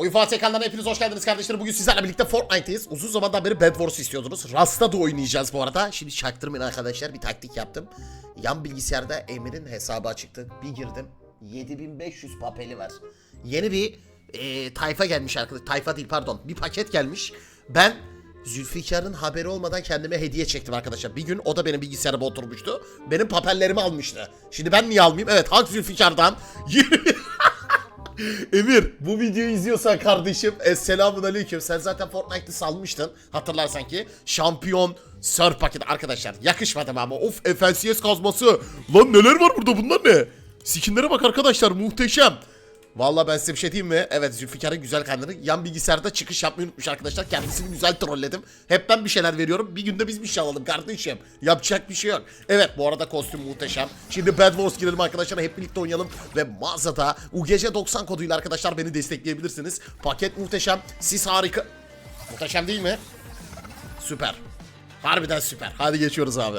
Oyun Fatih ekranlarına hepiniz hoş geldiniz kardeşlerim. Bugün sizlerle birlikte Fortnite'teyiz. Uzun zamandan beri Bed Wars istiyordunuz. Rasta da oynayacağız bu arada. Şimdi çaktırmayın arkadaşlar bir taktik yaptım. Yan bilgisayarda Emir'in hesabı açıktı. Bir girdim. 7500 papeli var. Yeni bir e, tayfa gelmiş arkadaşlar. Tayfa değil pardon. Bir paket gelmiş. Ben Zülfikar'ın haberi olmadan kendime hediye çektim arkadaşlar. Bir gün o da benim bilgisayarıma oturmuştu. Benim papellerimi almıştı. Şimdi ben niye almayayım? Evet Halk Zülfikar'dan 20 Emir bu videoyu izliyorsan kardeşim Esselamun Aleyküm. Sen zaten Fortnite'ı salmıştın Hatırlarsan ki. Şampiyon Sör paketi Arkadaşlar yakışmadı ama? Of FNCS kazması. Lan neler var burada? Bunlar ne? Skinlere bak arkadaşlar muhteşem Vallahi ben size bir şey diyeyim mi? Evet Zülfikar'ın güzel kanını yan bilgisayarda çıkış yapmayı unutmuş arkadaşlar. Kendisini güzel trolledim. Hep ben bir şeyler veriyorum. Bir günde biz bir şey alalım kardeşim. Yapacak bir şey yok. Evet bu arada kostüm muhteşem. Şimdi Bad Wars girelim arkadaşlar. Hep birlikte oynayalım. Ve mağazada UGC 90 koduyla arkadaşlar beni destekleyebilirsiniz. Paket muhteşem. Siz harika. Muhteşem değil mi? Süper. Harbiden süper. Hadi geçiyoruz abi.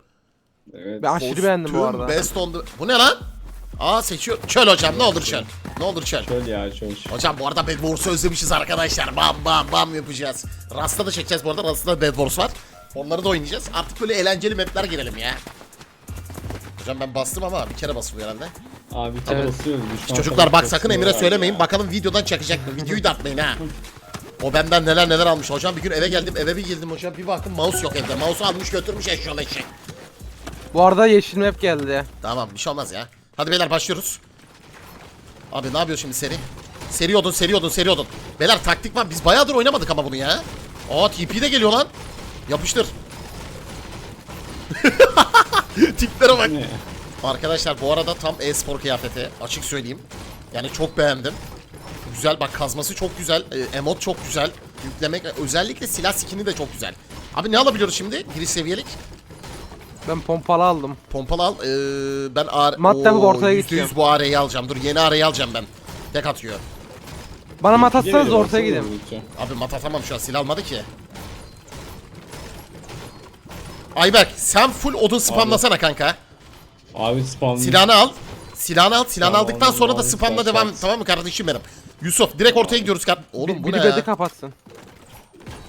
Evet. Ben aşırı beğendim bu arada. Best on the... Bu ne lan? Aa seçiyor. Çöl hocam ne olur çöl. Ne olur çöl. Şöyle ya şöyle. Hocam bu arada Bad Wars'u özlemişiz arkadaşlar. Bam bam bam yapacağız. Rasta da çekeceğiz bu arada. Rasta'da Bad Wars var. Onları da oynayacağız. Artık böyle eğlenceli mapler girelim ya. Hocam ben bastım ama bir kere basılıyor herhalde. Abi bir Evet. basıyoruz. Çocuklar bak sakın Emir'e söylemeyin. ya. Bakalım videodan çakacak mı? Videoyu da atmayın ha. O benden neler neler almış. Hocam bir gün eve geldim. Eve bir girdim hocam. Bir baktım mouse yok evde. Mouse'u almış götürmüş eşyalı eşek. Bu arada yeşil map geldi. Tamam bir şey olmaz ya. Hadi beyler başlıyoruz. Abi ne yapıyor şimdi seri? Seri odun, seri odun, seri odun. Beyler taktik var. Biz bayağıdır oynamadık ama bunu ya. Aa TP de geliyor lan. Yapıştır. Tiplere bak. Ne? Arkadaşlar bu arada tam e-spor kıyafeti. Açık söyleyeyim. Yani çok beğendim. Güzel bak kazması çok güzel. E, emot çok güzel. Yüklemek özellikle silah skini de çok güzel. Abi ne alabiliyoruz şimdi? Giriş seviyelik. Ben pompalı aldım. Pompalı al. Ee, ben ar Mat yapıp Oo, ortaya %100 gideceğim. bu arayı alacağım. Dur yeni arayı alacağım ben. Tek atıyor. Bana mat atsanız ortaya vuracağım. Abi mat atamam şu an. Silah almadı ki. Ayberk sen full odun spamlasana kanka. Abi spawn. Silahını al. Silahını al. Silahını Tamam, aldıktan sonra da tamam, spamla tamam, devam. Tamam mı kardeşim benim? Yusuf direkt ortaya gidiyoruz. kar- Oğlum bu Biri ne bedi ya? kapatsın.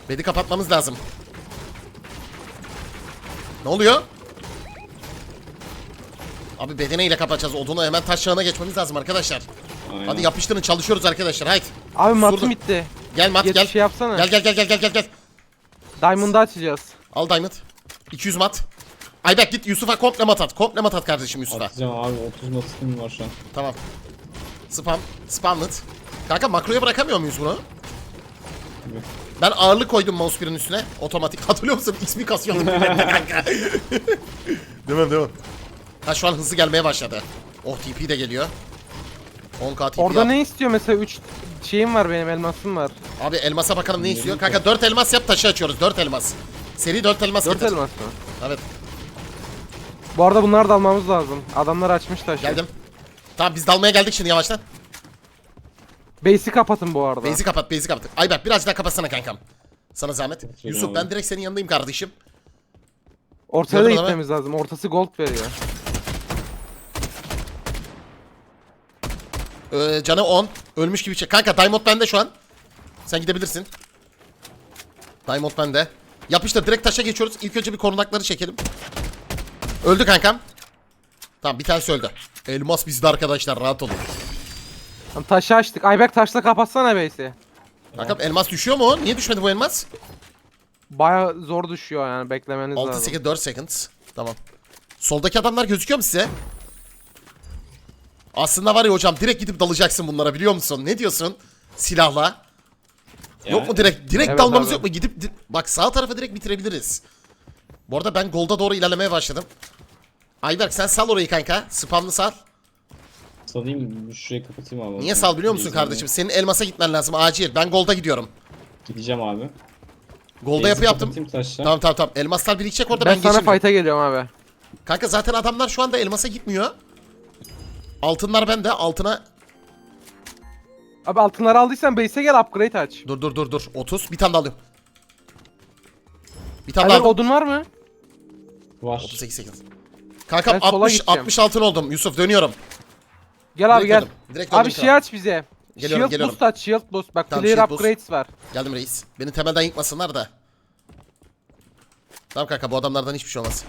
Bedi kapatmamız lazım. Ne oluyor? Abi bedeneyle kapatacağız. Odunu hemen taş çağına geçmemiz lazım arkadaşlar. Aynen. Hadi yapıştırın çalışıyoruz arkadaşlar. Haydi. Abi matım bitti. Gel mat Geç gel. şey yapsana. Gel gel gel gel gel gel gel. Diamond'ı açacağız. Al diamond. 200 mat. Ayberk git Yusuf'a komple mat at. Komple mat at kardeşim Yusuf'a. Atacağım abi 30 matım var şu an. Tamam. Spam. Spamlet. Kanka makroya bırakamıyor muyuz bunu? Ben ağırlık koydum mouse birinin üstüne. Otomatik. Hatırlıyor musun? XP kasıyordum kanka. değil mi değil mi? Ha şu an hızlı gelmeye başladı. Oh TP de geliyor. 10k TP Orada yap. ne istiyor mesela 3 şeyim var benim elmasım var. Abi elmasa bakalım ne istiyor. Kanka 4 elmas yap taşı açıyoruz. 4 elmas. Seri 4 elmas 4 getir. elmas mı? Evet Bu arada bunları da almamız lazım. Adamlar açmış taşı. geldim. Tamam biz dalmaya geldik şimdi yavaştan. Base'i kapatın bu arada. Base'i kapat, base'i kapat. Ayberk biraz daha kapatsana kankam. Sana zahmet. Yusuf abi. ben direkt senin yanındayım kardeşim. Ortaya da Gördün gitmemiz lazım. Ortası gold veriyor. Ee, canı 10. Ölmüş gibi çek. Kanka Diamond bende şu an. Sen gidebilirsin. Diamond bende. Yapıştır direkt taşa geçiyoruz. İlk önce bir korunakları çekelim. Öldü kankam. Tamam bir tanesi öldü. Elmas bizde arkadaşlar rahat olun. Tamam, taşı açtık. Ayberk taşla kapatsana base'i. Kankam elmas düşüyor mu? Niye düşmedi bu elmas? Baya zor düşüyor yani beklemeniz 6 lazım. seconds 4 seconds. Tamam. Soldaki adamlar gözüküyor mu size? Aslında var ya hocam direkt gidip dalacaksın bunlara biliyor musun? Ne diyorsun? Silahla. Yok mu direkt? Direkt Evet dalmamız abi. yok mu? Gidip di- bak sağ tarafa direkt bitirebiliriz. Bu arada ben golda doğru ilerlemeye başladım. Ayberk sen sal orayı kanka. Spamlı sal. Salayım şurayı kapatayım abi. Niye sal biliyor musun kardeşim? Senin elmasa gitmen lazım acil. Ben golda gidiyorum. Gideceğim abi. Golda yapı yaptım. Tamam tamam tamam. Elmaslar birikecek orada Ben, ben, sana geçeyim. fight'a geliyorum abi. Kanka zaten adamlar şu anda elmasa gitmiyor. Altınlar bende. Altına Abi altınları aldıysan base'e gel upgrade aç. dur dur dur dur. 30. Bir tane daha alıyorum. Bir tane daha aldım. odun var mı? Var. 38 8. Kankam Ben sola 60 gideceğim. 60 altın oldum. Yusuf döniyorum. Gel abi Direkt gel. döndüm. Direkt döndüm Abi şey aç bize. Geliyorum, shield geliyorum. boost aç, shield boost. Bak Tamam, player shield boost. upgrades var. Geldim reis. Beni temelden yıkmasınlar da. Tamam kanka bu adamlardan hiçbir şey olmaz.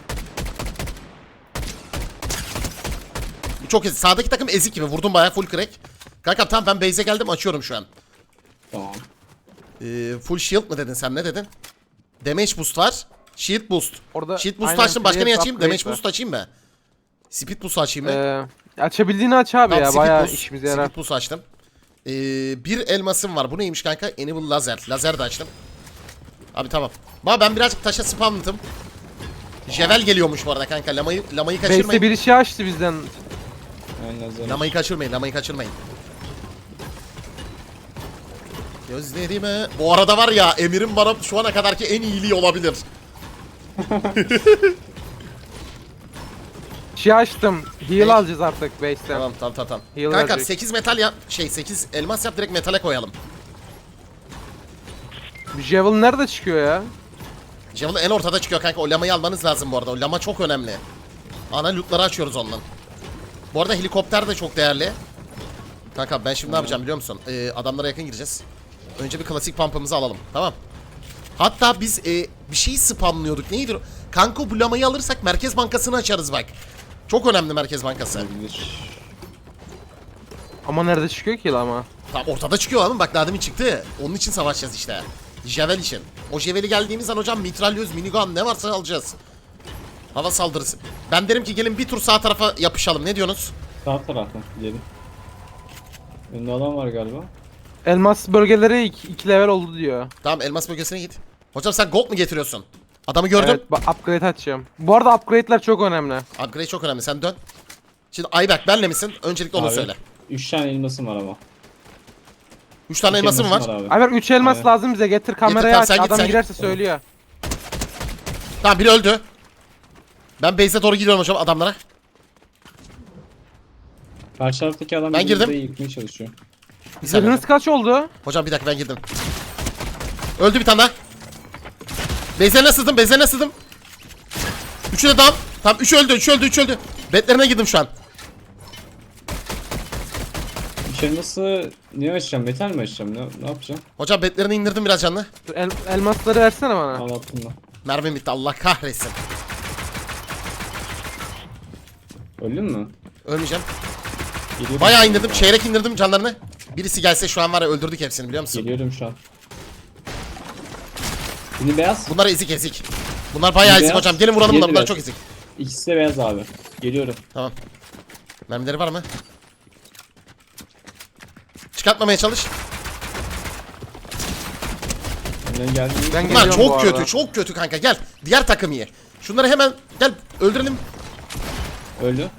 Çok ezik. Sağdaki takım ezik gibi. Vurdum bayağı full crack. Kanka tamam ben base'e geldim açıyorum şu an. Tamam. Ee, full shield mı dedin sen ne dedin? Damage boost var. Shield boost. Orada Shield boost aynen açtım. Başka ne açayım? Damage var. boost açayım mı? Speed boost açayım mı? Ee, açabildiğini aç abi Tamam, ya. Bayağı boost. işimize yarar. Speed boost açtım. Ee, bir elmasım var. Bu neymiş kanka? Enable lazer. Lazer de açtım. Abi tamam. Ba ben birazcık taşa spamladım. Jevel geliyormuş bu arada kanka. Lamayı, lamayı kaçırmayın. bir şey açtı bizden. Aynen. Lamayı kaçırmayın. Lamayı kaçırmayın. Gözlerime... Bu arada var ya Emir'in bana şu ana kadarki en iyiliği olabilir. Şey açtım. Heal Ne? alacağız artık base'ten. Tamam tamam tamam. tamam. Heal Kanka verecek. 8 metal yap. Şey 8 elmas yap direkt metale koyalım. Javel nerede çıkıyor ya? Javelin en ortada çıkıyor kanka. O lamayı almanız lazım bu arada. O lama çok önemli. Ana lootları açıyoruz ondan. Bu arada helikopter de çok değerli. Kanka ben şimdi ne yapacağım biliyor musun? Ee, adamlara yakın gireceğiz. Önce bir klasik pump'ımızı alalım. Tamam. Hatta biz e, bir şeyi spamlıyorduk. Neydi? o? Kanka bu lamayı alırsak Merkez Bankası'nı açarız bak. Çok önemli Merkez Bankası. Ama nerede çıkıyor ki ama? Tamam ortada çıkıyor oğlum bak daha demin çıktı. Onun için savaşacağız işte. Javel için. O Javel'i geldiğimiz an hocam mitralyöz, minigun ne varsa alacağız. Hava saldırısı. Ben derim ki gelin bir tur sağ tarafa yapışalım. Ne diyorsunuz? Sağ taraftan gidelim. Önünde adam var galiba. Elmas bölgeleri 2 level oldu diyor. Tamam elmas bölgesine git. Hocam sen gold mu getiriyorsun? Adamı gördüm. Evet upgrade açacağım. Bu arada upgrade'ler çok önemli. Upgrade çok önemli. Sen dön. Şimdi Ayberk benle misin? Öncelikle onu Abi, söyle. 3 tane elmasım var ama. 3 tane Üç elmasım var. abi. Ayber 3 elmas Aynen. lazım bize getir kamerayı tamam, aç. sen git, Adam sen git. girerse söylüyor. Tamam biri öldü. Ben base'e doğru gidiyorum hocam adamlara. Karşı taraftaki adam Ben bizi girdim. buraya yıkmaya çalışıyor. Bir saniye. Zırhınız kaç oldu? Hocam bir dakika ben girdim. Öldü bir tane daha. Bezlerine sızdım, bezlerine sızdım. Üçü de down. Tamam üç öldü, üç öldü, üç öldü. Betlerine girdim şu an. Üç elması ne açacağım? Metal mi açacağım? Ne, ne yapacağım? Hocam betlerini indirdim biraz canlı. Dur, El, elmasları versene bana. Al attım da. Mermim bitti Allah kahretsin. Öldün mü? Ölmeyeceğim. Geliyorum. Bayağı indirdim, çeyrek indirdim canlarını. Birisi gelse şu an var ya öldürdük hepsini biliyor musun? Geliyorum şu an. Biri beyaz. Bunlar ezik ezik. Bunlar bayağı ezik Beyaz, hocam. Gelin vuralım diğeri bunlar beyaz. çok ezik. İkisi de beyaz abi. Geliyorum. Tamam. Mermileri var mı? Çıkartmamaya çalış. Önden geldim. Ben Bunlar geliyorum bu çok arada. kötü, çok kötü kanka. Gel. Diğer takım iyi. Şunları hemen gel öldürelim. Öldü.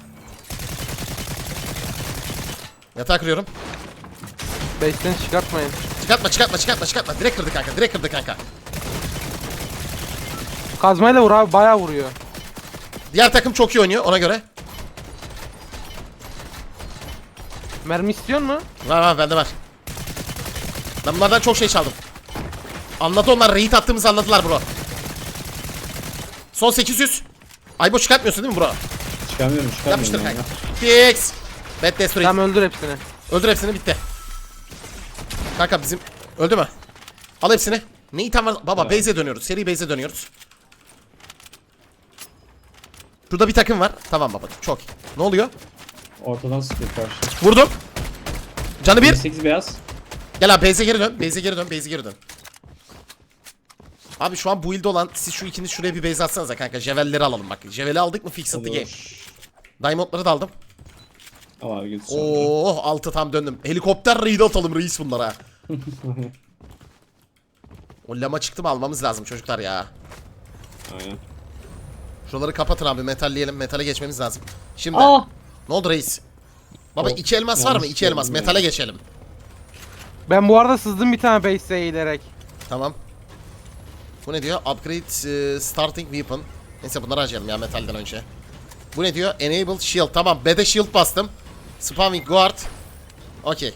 Yatağı kırıyorum. Base'ten çıkartmayın. Çıkartma, çıkartma, çıkartma, çıkartma. Direkt kırdı kanka, direkt kırdı kanka. Kazmayla vur abi bayağı vuruyor. Diğer takım çok iyi oynuyor ona göre. Mermi istiyor mu? Var var bende var. Ben bunlardan çok şey çaldım. Anladı onlar. Raid attığımızı anladılar bro. Son 800. Aybo çıkartmıyorsun değil mi bro? Çıkamıyorum çıkamıyorum. Yapmıştır yani. kanka. Fix. Bad Destroy. Tamam öldür hepsini. Öldür hepsini bitti. Kanka bizim... Öldü mü? Al hepsini. Ne item var? Baba Tamam. base'e dönüyoruz. Seri base'e dönüyoruz. Şurada bir takım var. Tamam baba. Çok iyi. Ne oluyor? Ortadan sıkıyor karşı. Vurdum. Canı bir. 8 beyaz. Gel abi base'e geri dön. Base'e geri dön. Base'e geri dön. Abi şu an bu ilde olan siz şu ikiniz şuraya bir base atsanıza kanka. Jevelleri alalım bak. Jeveli aldık mı fixed the game. Diamondları da aldım. Al abi git. Oo altı tam döndüm. Helikopter raid atalım reis bunlara. o lama çıktı mı almamız lazım çocuklar ya. Aynen. Şuraları kapatın abi metalleyelim. Metale geçmemiz lazım. Şimdi Aa! ne oldu reis? Baba Yok, iki elmas var mı? yanlış İki elmas. Metale geçelim. Ben bu arada sızdım bir tane base'e eğilerek. Tamam. Bu ne diyor? Upgrade e, starting weapon. Neyse bunları harcayalım ya metalden önce. Bu ne diyor? Enable shield. Tamam. B'de shield bastım. Spamming guard. Okey.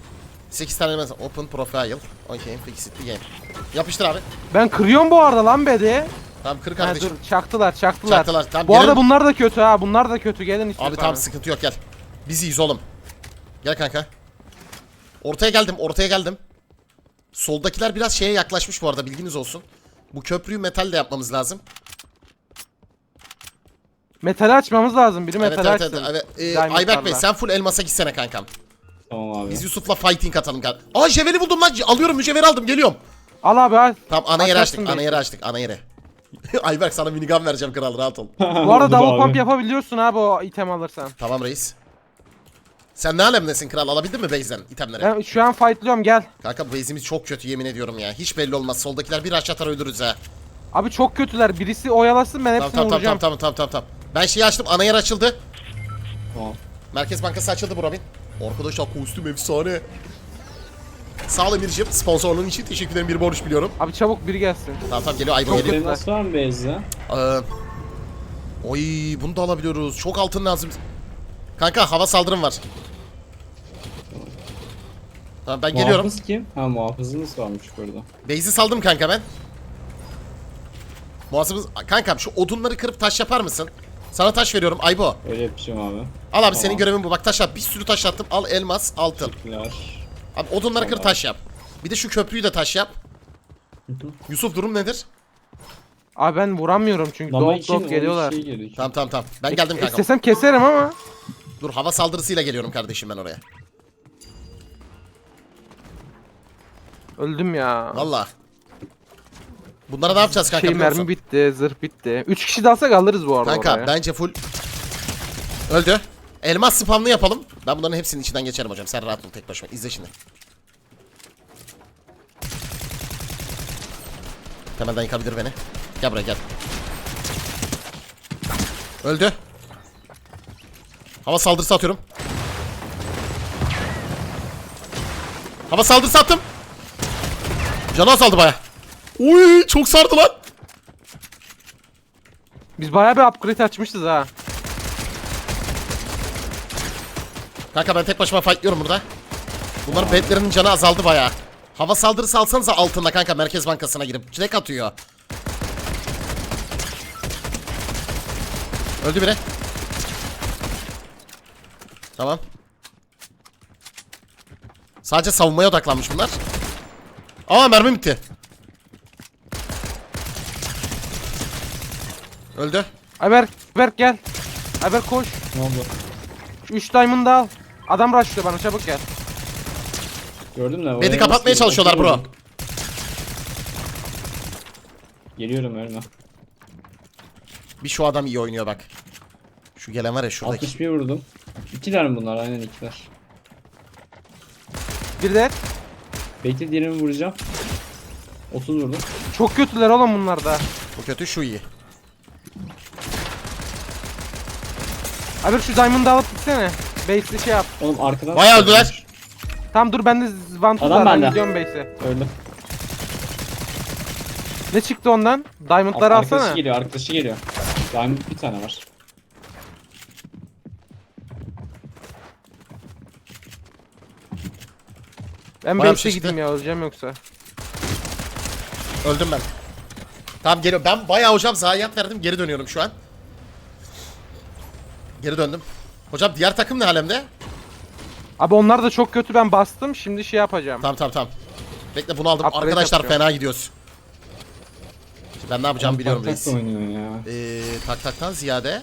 8 tane mesela. Open profile. Okey. Fix it the game. Yapıştır abi. Ben kırıyorum bu arada lan bedi. Tamam kır Ha, kardeşim. dur çaktılar çaktılar. Çaktılar, tamam, bu gelelim. arada bunlar da kötü ha bunlar da kötü gelin istiyorsan. Abi tamam sıkıntı yok gel. Biz iyiyiz oğlum. Gel kanka. Ortaya geldim ortaya geldim. Soldakiler biraz şeye yaklaşmış bu arada bilginiz olsun. Bu köprüyü metal de yapmamız lazım. Metali açmamız lazım biri Evet metali evet açsın. evet. evet. Ee, Diamondlarla. Ayberk Bey sen full elmasa gitsene kankam. Tamam abi. Biz Yusuf'la fighting atalım kanka. Aa jeveli buldum lan. Alıyorum mücevheri aldım geliyorum. Al abi al. Tamam ana yeri Açarsın açtık ana belki. yeri açtık ana yeri. Ayberk sana minigun vereceğim kral rahat ol. Bu arada double pump yapabiliyorsun abi o item alırsan. tamam reis. Sen ne alemdesin kral alabildin mi base'den itemleri? Ben şu an fightlıyorum gel. Kanka base'imiz çok kötü yemin ediyorum ya. Hiç belli olmaz. Soldakiler bir aşağı atar ölürüz ha. Abi çok kötüler. Birisi oyalasın ben Tamam hepsini tamam tamam vuracağım. tamam tamam tamam tamam. Ben şeyi açtım ana yer açıldı. Tamam. Merkez Bankası açıldı bu Robin. Arkadaşlar kostüm efsane. Sağ ol Emir'ciğim. Sponsorluğun için teşekkür ederim. Bir borç biliyorum. Abi çabuk biri gelsin. Tamam tamam geliyor Çok geliyor. nasıl var mı Beyza? Ee, oy bunu da alabiliyoruz. Çok altın lazım. Kanka hava saldırım var. Tamam ben geliyorum. Muhafız kim? Ha muhafızınız varmış burada. Base'i saldım kanka ben. Muhasebimiz... Kankam şu odunları kırıp taş yapar mısın? Sana taş veriyorum Aybo. Öyle yapacağım abi. Al abi Tamam. senin görevin bu. Bak taş at. Bir sürü taş attım. Al elmas, altın. Teşekkürler. Abi odunları kır Tamam. taş yap. Bir de şu köprüyü de taş yap. Yusuf durum nedir? Abi ben vuramıyorum çünkü Lama dop dop geliyorlar. şey. Tamam tamam tamam. Ben geldim kanka. İstesem keserim ama. Dur hava saldırısıyla geliyorum kardeşim ben oraya. Öldüm ya. Valla. Bunlara ne yapacağız kanka Şey biliyor musun? mermi bitti, zırh bitti. 3 kişi de alsak alırız bu arada Kanka oraya. bence full öldü. Elmas spamlı yapalım. Ben bunların hepsinin içinden geçerim hocam. Sen rahat ol tek başıma. İzle şimdi. Temelden yıkabilir beni. Gel buraya gel. Öldü. Hava saldırısı atıyorum. Hava saldırısı attım. Canı azaldı baya. Uy çok sardı lan. Biz bayağı bir upgrade açmışız ha. Kanka ben tek başıma fightlıyorum burada. Bunların bedlerinin canı azaldı bayağı. Hava saldırısı alsanıza altında kanka Merkez Bankası'na girip direkt atıyor. Öldü biri. Tamam. Sadece savunmaya odaklanmış bunlar. Aa mermi bitti. Öldü. Ayberk, Ayberk gel. Ayberk koş. Ne oldu? Şu 3 diamond al. Adam rushlıyor bana çabuk gel. Gördün mü? Bedi kapatmaya çalışıyorlar bro. Geliyorum ölme. Bir şu adam iyi oynuyor bak. Şu gelen var ya şuradaki. 61 vurdum. İkiler mi bunlar? Aynen ikiler. Bir de Bekle diğerini vuracağım. 30 vurdum. çok kötüler oğlum bunlar da. Bu kötü şu iyi. Ayberk şu diamond'ı alıp gitsene. Base'li şey yap. Oğlum arkadan... Bayağı öldüler. Tamam dur bende vantuz Adam var ben bende. gidiyorum base'e. Öldüm. Ne çıktı ondan? Diamond'ları Arkadaşı alsana. geliyor, arkadaşı geliyor. Diamond bir tane var. Ben Bayağı bir base'e şey gideyim ya öleceğim yoksa. Öldüm ben. Tamam geliyorum. Ben bayağı hocam zayiat verdim. Geri dönüyorum şu an. Geri döndüm. Hocam diğer takım ne alemde? Abi onlar da çok kötü ben bastım şimdi şey yapacağım. Tamam tamam tamam. Bekle bunu aldım. Upgrade Arkadaşlar yapıyorum. fena gidiyoruz. Şimdi ben ne yapacağım Oğlum, biliyorum tak reis. tak oynuyor ya. Ee, tak taktan ziyade.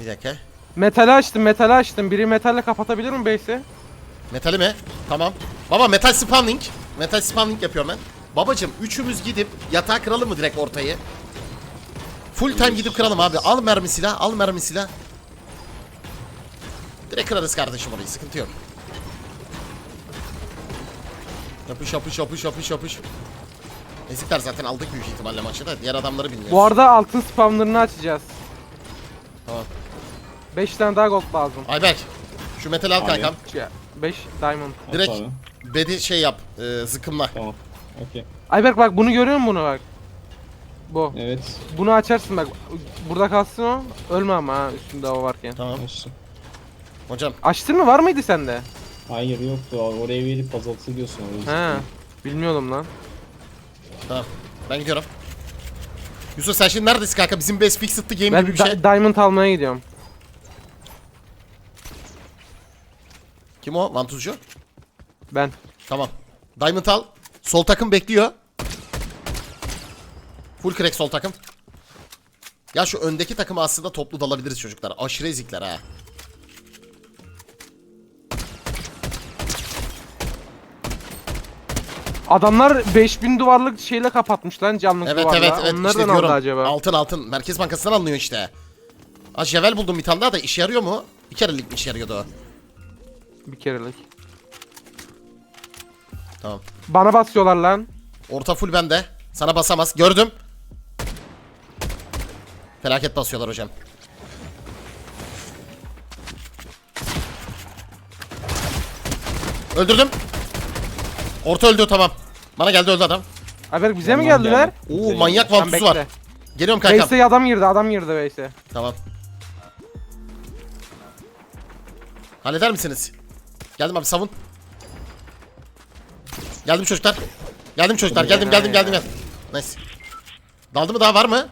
Bir dakika. Metali açtım metali açtım. Biri metalle kapatabilir mi base'i? Metali mi? Tamam. Baba metal spawning. Metal spawning yapıyorum ben. Babacım üçümüz gidip yatağa kıralım mı direkt ortayı? Full time gidip kıralım abi. Al mermi silah, al mermi silah. Direkt kırarız kardeşim orayı, sıkıntı yok. Yapış yapış yapış yapış yapış. Ezikler zaten aldık büyük ihtimalle maçı da. Diğer adamları bilmiyoruz. Bu arada altın spamlarını açacağız. Tamam. 5 tane daha gold lazım. Ayberk, şu metali al Abi. kankam. 5 diamond. Direkt bedi şey yap, e, zıkkımla. Tamam. Okey. Ayberk bak bunu görüyor musun bunu bak. Bu. Evet. Bunu açarsın bak. Burada kalsın o. Ölme ama ha üstünde o varken. Tamam. Açtım. Hocam Açtın mı? Var mıydı sende? Hayır yoktu abi. Oraya verip azaltı diyorsun. orayı. He. Bilmiyordum lan. tamam. Ben gidiyorum. Yusuf sen şimdi neredesin kanka? Bizim best fixed'lı game Ben gibi bir şey. diamond almaya gidiyorum. Kim o? Vantuzcu? Ben. Tamam. Diamond al. Sol takım bekliyor. Full crack sol takım. Ya şu öndeki takımı aslında toplu dalabiliriz çocuklar. Aşırı ezikler ha. Adamlar 5000 duvarlık şeyle kapatmış lan canlık Evet duvarla. evet evet Onlardan işte aldı diyorum. acaba? Altın altın. Merkez Bankası'ndan alınıyor işte. Aa Jevel buldum bir tane daha da işe yarıyor mu? Bir kerelik mi işe yarıyordu o? Bir kerelik. Tamam. Bana basıyorlar lan. Orta full bende. Sana basamaz. Gördüm. Felaket basıyorlar hocam. Öldürdüm. Orta öldü tamam. Bana geldi öldü adam. Haber bize mi Tamam, geldiler? geldi. Oo manyak Sen vantusu var. bekle. Geliyorum kankam. Base'e adam girdi adam girdi base'e. Tamam. Halleder misiniz? Geldim abi savun. Geldim çocuklar. Geldim çocuklar. Geldim geldim geldim geldim. Nice. Daldı mı daha var mı?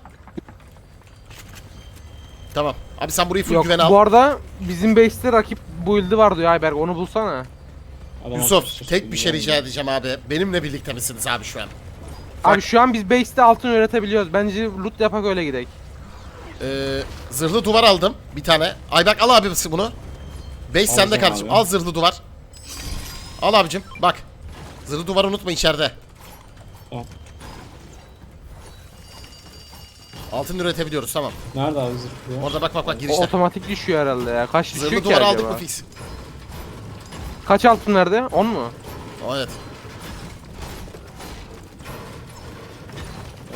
Tamam. Abi sen burayı full Yok güvene al. bu arada bizim base'te rakip build'i var diyor Ayberk onu bulsana. Adam Yusuf tek bir şey rica edeceğim abi. Benimle birlikte misiniz abi şu an? Abi şu an biz base'te altın üretebiliyoruz. Bence loot yapak öyle gidelim. Ee, zırhlı duvar aldım bir tane. Ayberk al abi bunu. Base sende Alacağım kardeşim. abi. Al zırhlı duvar. Al abicim bak. Zırhlı duvarı unutma içeride. Al. Altın üretebiliyoruz tamam. Nerede abi zırhlı? Orada bak bak bak O girişte. otomatik düşüyor herhalde ya. Kaç düşüyor Zırhlı ki duvarı aldık mı fix? Kaç altın nerede? 10 mu? Evet.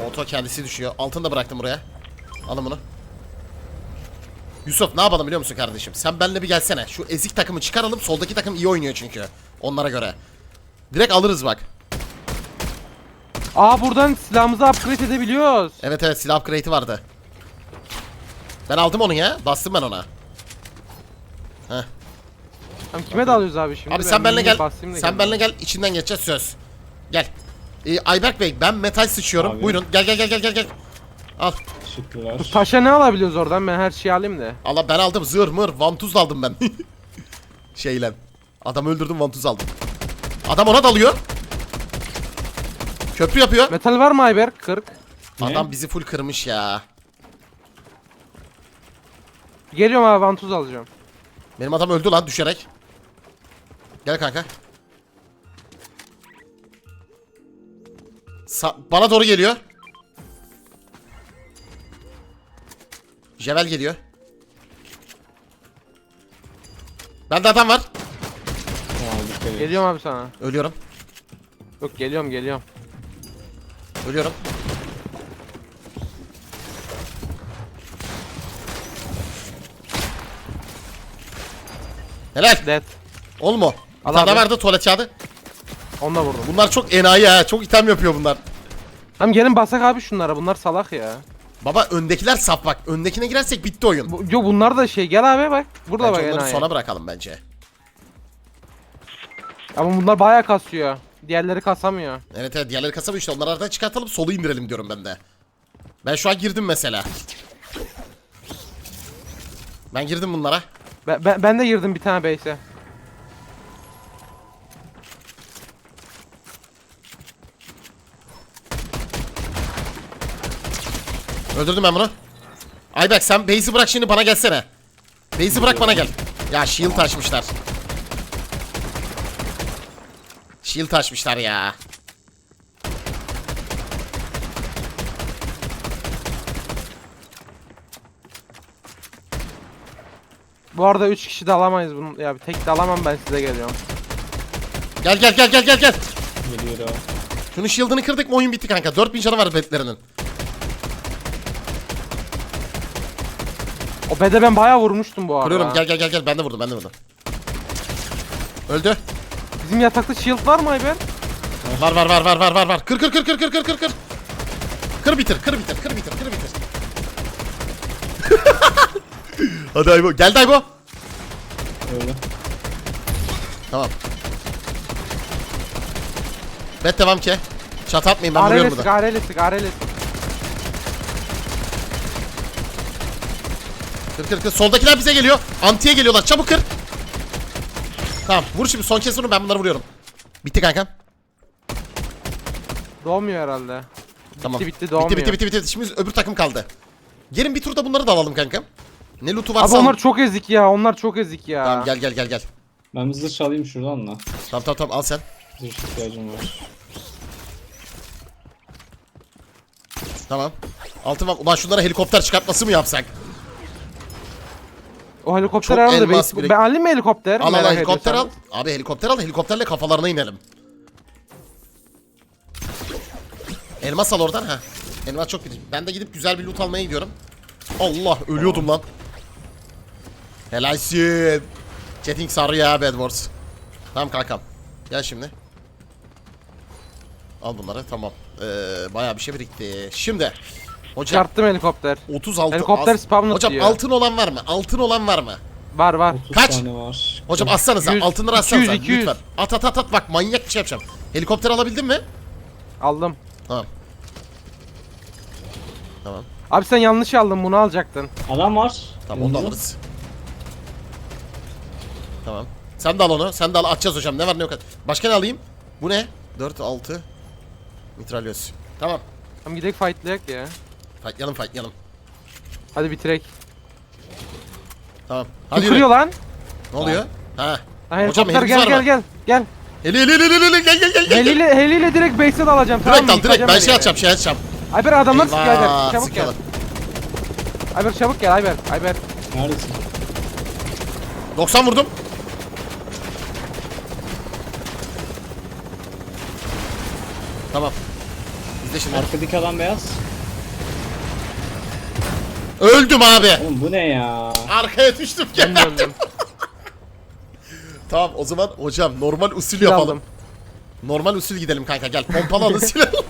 Oto kendisi düşüyor. Altını da bıraktım buraya. Alın bunu. Yusuf ne yapalım biliyor musun kardeşim? Sen benimle bir gelsene. Şu ezik takımı çıkaralım. Soldaki takım iyi oynuyor çünkü. Onlara göre. Direkt alırız bak. Aa buradan silahımızı upgrade edebiliyoruz. Evet evet silah upgrade'i vardı. Ben aldım onu ya. Bastım ben ona. Heh. Tamam kime dalıyoruz abi şimdi? Abi Ben sen benimle gel. Sen benimle gel. içinden geçeceğiz söz. Gel. Ee, Ayberk Bey ben metal sıçıyorum. Abi. Buyurun. Gel gel gel gel gel gel. Al. Teşekkürler. Taşa ne alabiliyoruz oradan? Ben her şeyi alayım da. Allah ben aldım zır mır vantuz aldım ben. Şeyle. Adam öldürdüm vantuz aldım. Adam ona dalıyor. Köprü yapıyor. Metal var mı Ayberk? 40. Ne? Adam bizi full kırmış ya. Geliyorum abi vantuz alacağım. Benim adam öldü lan düşerek. Gel kanka. Sa- bana doğru geliyor. Jevel geliyor. Bende adam var. Geliyorum abi sana. Ölüyorum. Yok geliyorum geliyorum. Ölüyorum. Helal. Dead. Ol mu? Bir Al daha abi. vardı tuvalet kağıdı. Onu da vurdum. Bunlar çok enayi ha. Çok item yapıyor bunlar. Tamam gelin basak abi şunlara. Bunlar salak ya. Baba öndekiler saf bak. Öndekine girersek bitti oyun. Bu, yo bunlar da şey. Gel abi bak. Burada Bence bak onları enayi. sona bırakalım bence. Ama bunlar bayağı kasıyor. Diğerleri kasamıyor. Evet evet diğerleri kasabı işte onları aradan çıkartalım solu indirelim diyorum ben de. Ben şu an girdim mesela. Ben girdim bunlara. Ben, ben, ben de girdim bir tane base'e. Öldürdüm ben bunu. Ayberk sen base'i bırak şimdi bana gelsene. Base'i bırak bana gel. Ya shield açmışlar. Shield açmışlar ya. Bu arada 3 kişi de alamayız bunu. Ya bir tek de alamam ben size geliyorum. Gel gel gel gel gel gel. Geliyor. Şunun shield'ını kırdık mı oyun bitti kanka. 4000 canı var betlerinin. O bede ben bayağı vurmuştum bu arada. Kırıyorum gel gel gel gel ben de vurdum ben de vurdum. Öldü. Bizim yatakta shield var mı Ayber? Var var var var var var var. Kır kır kır kır kır kır kır kır. Kır bitir, kır bitir, kır bitir, kır bitir. Hadi Aybo. Geldi Aybo. Öyle. Tamam. Bet devam ki. Çat atmayın ben vuruyorum Arele burada. sık arele Kır kır kır. Soldakiler bize geliyor. Antiye geliyorlar. Çabuk kır. Tamam. Vur şimdi. Son kez vurun. Ben bunları vuruyorum. Bitti kankam. Doğmuyor herhalde. Tamam. bitti, doğmuyor. bitti, bitti, bitti, bitti. Şimdi öbür takım kaldı. Gelin bir turda bunları da alalım kankam. Ne lootu Abi varsa alın. onlar çok ezik ya onlar çok ezik ya. Tamam gel gel gel gel. Ben bir zırh çalayım şuradan da. Tamam tamam tamam al sen. Zırh ihtiyacım var. Tamam. Altın var. Ulan şunlara helikopter çıkartması mı yapsak? O helikopter Çok elmas Ben, ben alayım mı helikopter? Al al Merak helikopter al. Abi helikopter al. Helikopterle kafalarına inelim. Elmas al oradan ha. Elmas çok kötü. Ben de gidip güzel bir loot almaya gidiyorum. Allah ölüyordum lan. Helalsin. Chatting sarı ya Bad Wars. Tamam kankam. Gel şimdi. Al bunları tamam. Ee, bayağı bir şey birikti. Şimdi. Hocam Çarptım helikopter. 36 Helikopter az- Hocam diyor. altın olan var mı? Altın olan var mı? Var var. 30 Kaç? tane var. Hocam atsanıza. 100, Altınları atsanıza 200, 200. lütfen. At at at at bak manyak bir şey yapacağım. Helikopter alabildin mi? Aldım. Tamam. Tamam. Abi sen yanlış aldın bunu alacaktın. Adam var. Tamam onu da Yanında. alırız. Tamam. Sen de al onu. Sen de al. Atacağız hocam. Ne var ne yok. Başka ne alayım? Bu ne? 4 6 mitralyöz. Tamam. Tamam gidelim fightlayak ya. Fightlayalım fightlayalım. Hadi bitirek. Tamam. Hadi yürü. kırıyor lan? Ne oluyor? Ha. Ha, Hocam helikopter gel gel gel. Gel. Eli eli eli eli eli gel gel gel gel. Heliyle, heliyle direkt base'e de alacağım tamam Direkt al direkt. Ben şey atacağım şey atacağım. Ayber adamlar sıkıyor Ayber. Eyvah, Çabuk sıkıyorlar. gel. Ayber çabuk gel Ayber. Ayber. Neredesin? 90 vurdum. Tamam. Biz de şimdi. Arkadaki adam beyaz. Öldüm abi. Oğlum bu ne ya? Arkaya düştüm. Ben de öldüm. tamam o zaman hocam normal usul Kill yapalım. aldım. Normal usul gidelim kanka gel. Pompalı alın silahı.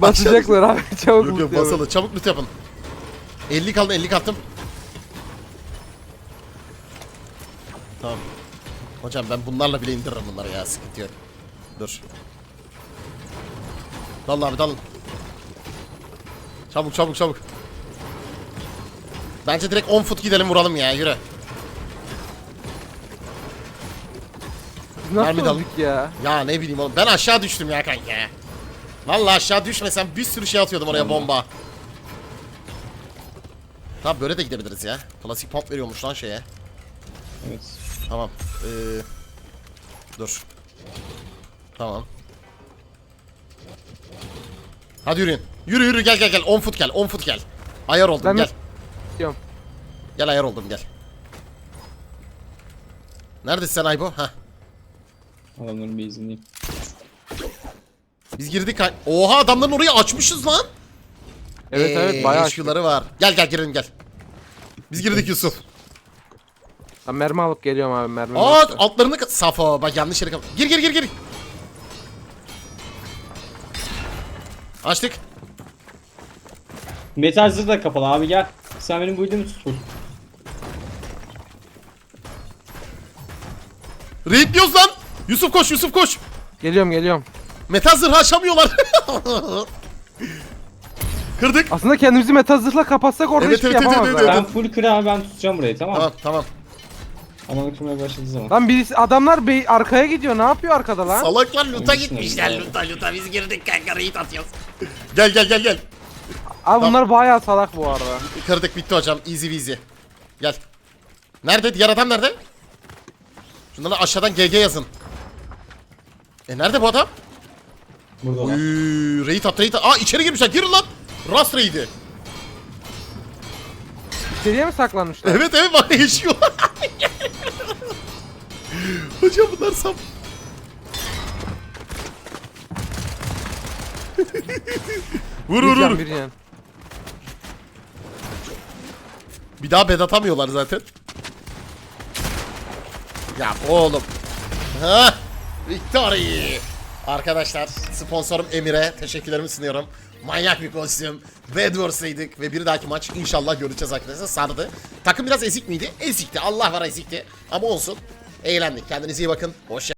Basacaklar abi çabuk yok yok basalım. Çabuk loot yapın. 50 kaldı 50 kattım. Tamam. Hocam ben bunlarla bile indiririm bunları ya sıkıntı yok. Dur. Dalın abi dalın. Çabuk çabuk çabuk. Bence direkt 10 foot gidelim vuralım ya yürü. Nasıl Mermi de alın. öldük ya? Ya ne bileyim oğlum ben aşağı düştüm ya kanka. Vallahi aşağı düşmesem bir sürü şey atıyordum oraya bomba. Tamam böyle de gidebiliriz ya. Klasik pump veriyormuş lan şeye. Evet. Tamam. Ee, dur. Tamam. Hadi yürüyün. Yürü yürü gel gel gel. 10 foot gel. 10 foot gel. Ayar oldum Ben gel. Diyorum. Gel ayar oldum gel. Neredesin sen Aybo? Heh. Adamların bir izinleyeyim. Biz girdik. ha- Oha adamların orayı açmışız lan. Evet evet bayağı HQ'ları var. Gel gel girelim gel. Biz girdik Yusuf. Ben mermi alıp geliyorum abi mermi. Aa yoksa. altlarını ka- Safo bak yanlış yere kap- Gir gir gir gir. Açtık. Metal zırh da kapalı abi gel. Sen benim bu ilimi tut. Raid diyoruz lan. Yusuf koş Yusuf koş. Geliyorum geliyorum. Metal zırhı aşamıyorlar. Kırdık. Aslında kendimizi meta zırhla kapatsak orada Evet, hiçbir evet, şey evet, yapamazlar. evet, Ben full kır abi ben tutacağım burayı tamam mı? Tamam tamam. Adamı kırmaya başladığı zaman. Lan birisi adamlar bey arkaya gidiyor. Ne yapıyor arkada lan? Salaklar luta gitmişler. Luta luta biz girdik kanka raid atıyoruz. gel gel gel gel. Abi bunlar bayağı salak bu arada. Kırdık bitti hocam. Easy easy. Gel. Nerede? Diğer adam nerede? Şunlara aşağıdan GG yazın. E nerede bu adam? Burada Uy, lan. raid at raid at. Aa içeri girmişler. Girin lan. Rast raid'i. İçeriye mi saklanmışlar? Evet evet bak yaşıyor. hocam bunlar sap. vur Bir vur can vur. bir can. Bir daha bed atamıyorlar zaten. Ya oğlum. Ha? Victory. Arkadaşlar sponsorum Emir'e teşekkürlerimi sunuyorum. Manyak bir kostüm. Bedwars'ıydık ve bir dahaki maç inşallah göreceğiz arkadaşlar. Sardı. Takım biraz ezik miydi? Ezikti. Allah var ezikti. Ama olsun. Eğlendik. Kendinize iyi bakın. Hoşça